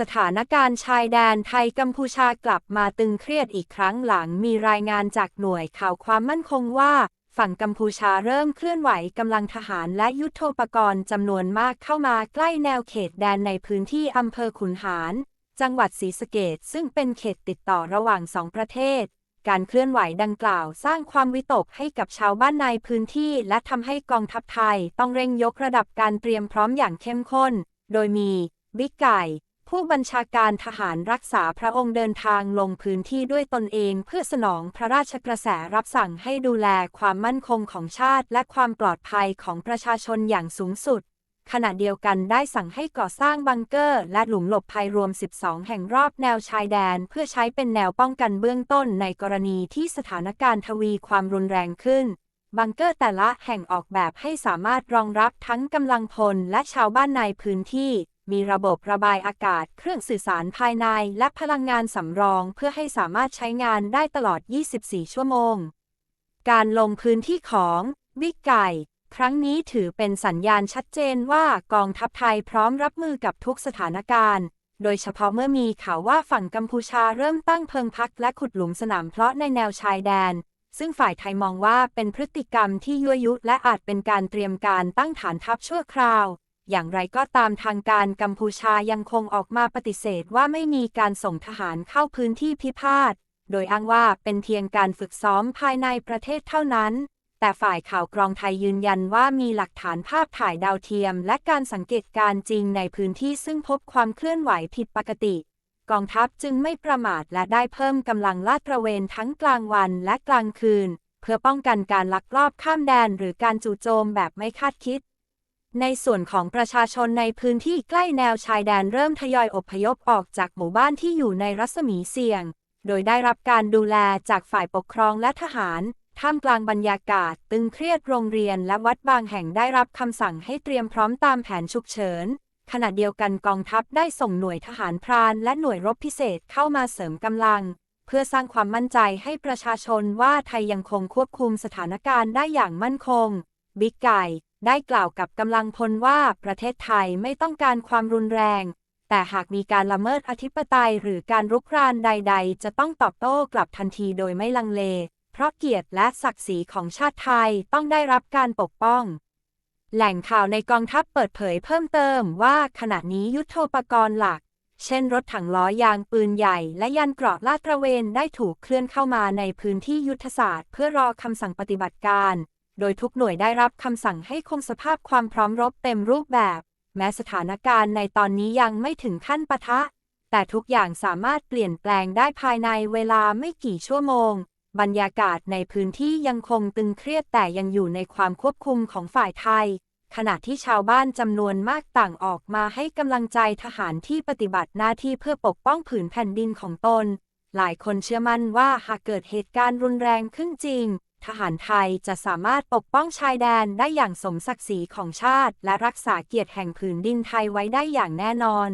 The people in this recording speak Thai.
สถานการณ์ชายแดนไทยกัมพูชากลับมาตึงเครียดอีกครั้งหลังมีรายงานจากหน่วยข่าวความมั่นคงว่า ฝั่งกัมพูชาเริ่มเคลื่อนไหวกำลังทหารและยุทโธปกรณ์จำนวนมากเข้ามาใกล้แนวเขตแดนในพื้นที่อำเภอขุนหาร จังหวัดศรีสะเกดซึ่งเป็นเขตติดต่อระหว่างสองประเทศ การเคลื่อนไหวดังกล่าวสร้างความวิตกให้กับชาวบ้านในพื้นที่และทำให้กองทัพไทยต้องเร่งยกระดับการเตรียมพร้อมอย่างเข้มข้น โดยมีบิ๊กไก่ ผู้บัญชาการทหารรักษาพระองค์เดินทางลงพื้นที่ด้วยตนเองเพื่อสนองพระราชกระแสรับสั่งให้ดูแลความมั่นคงของชาติและความปลอดภัยของประชาชนอย่างสูงสุด ขณะเดียวกันได้สั่งให้ก่อสร้างบังเกอร์ และหลุมหลบภัยรวม 12 แห่งรอบแนวชายแดน เพื่อใช้เป็นแนวป้องกันเบื้องต้นในกรณีที่สถานการณ์ทวีความรุนแรงขึ้นบังเกอร์แต่ละแห่งออกแบบให้สามารถรองรับทั้งกำลังพลและชาวบ้านในพื้นที่ มีระบบระบายอากาศ เครื่องสื่อสารภายใน และพลังงานสำรองเพื่อให้สามารถใช้งานได้ตลอด 24 ชั่วโมง การลงพื้นที่ของบิ๊กไก่ ครั้งนี้ถือเป็นสัญญาณชัดเจนว่ากองทัพไทยพร้อมรับมือกับทุกสถานการณ์ โดยเฉพาะเมื่อมีข่าวว่าฝั่งกัมพูชาเริ่มตั้งเพิงพักและขุดหลุมสนามเพลาะในแนวชายแดนซึ่งฝ่ายไทยมองว่าเป็นพฤติกรรมที่ยั่วยุและอาจเป็นการเตรียมการตั้งฐานทัพชั่วคราว อย่างไรก็ตามทางการกัมพูชายังคงออกมาปฏิเสธว่าไม่มีการส่งทหารเข้าพื้นที่พิพาท โดยอ้างว่าเป็นเพียงการฝึกซ้อมภายในประเทศเท่านั้น แต่ฝ่ายข่าวกรองไทยยืนยันว่ามีหลักฐานภาพถ่ายดาวเทียม และการสังเกตการณ์จริงในพื้นที่ซึ่งพบความเคลื่อนไหวผิดปกติ กองทัพจึงไม่ประมาทและได้เพิ่มกำลังลาดตระเวนทั้งกลางวันและกลางคืน เพื่อป้องกันการลักลอบข้ามแดนหรือการจู่โจมแบบไม่คาดคิด ในส่วนของประชาชนในพื้นที่ใกล้แนวชายแดนเริ่มทยอยอพยพออกจากหมู่บ้านที่อยู่ในรัศมีเสี่ยง โดยได้รับการดูแลจากฝ่ายปกครองและทหาร ท่ามกลางบรรยากาศ ตึงเครียดโรงเรียนและวัดบางแห่งได้รับคำสั่งให้เตรียมพร้อมตามแผนฉุกเฉิน ขณะเดียวกันกองทัพได้ส่งหน่วยทหารพรานและหน่วยรบพิเศษเข้ามาเสริมกำลัง เพื่อสร้างความมั่นใจให้ประชาชนว่าไทยยังคงควบคุมสถานการณ์ได้อย่างมั่นคง บิ๊กไก่ ได้กล่าวกับกำลังพลว่าประเทศไทยไม่ต้องการความรุนแรง แต่หากมีการละเมิดอธิปไตยหรือการรุกรานใด ๆ จะต้องตอบโต้กลับทันทีโดยไม่ลังเล เพราะเกียรติและศักดิ์ศรีของชาติไทยต้องได้รับการปกป้อง แหล่งข่าวในกองทัพเปิดเผยเพิ่มเติมว่าขณะนี้ยุทโธปกรณ์หลัก เช่นรถถังล้อยางปืนใหญ่และยันเกราะลาดตระเวนได้ถูกเคลื่อนเข้ามาในพื้นที่ยุทธศาสตร์ เพื่อรอคำสั่งปฏิบัติการ โดยทุกหน่วยได้รับคำสั่งให้คงสภาพความพร้อมรบเต็มรูปแบบ แม้สถานการณ์ในตอนนี้ยังไม่ถึงขั้นปะทะ แต่ทุกอย่างสามารถเปลี่ยนแปลงได้ภายในเวลาไม่กี่ชั่วโมง บรรยากาศในพื้นที่ยังคงตึงเครียดแต่ยังอยู่ในความควบคุมของฝ่ายไทย ขณะที่ชาวบ้านจำนวนมากต่างออกมาให้กำลังใจทหารที่ปฏิบัติหน้าที่เพื่อปกป้องผืนแผ่นดินของตน หลายคนเชื่อมั่นว่าหากเกิดเหตุการณ์รุนแรงขึ้นจริง ทหารไทยจะสามารถปกป้องชายแดนได้อย่างสมศักดิ์ศรีของชาติ และรักษาเกียรติแห่งผืนดินไทยไว้ได้อย่างแน่นอน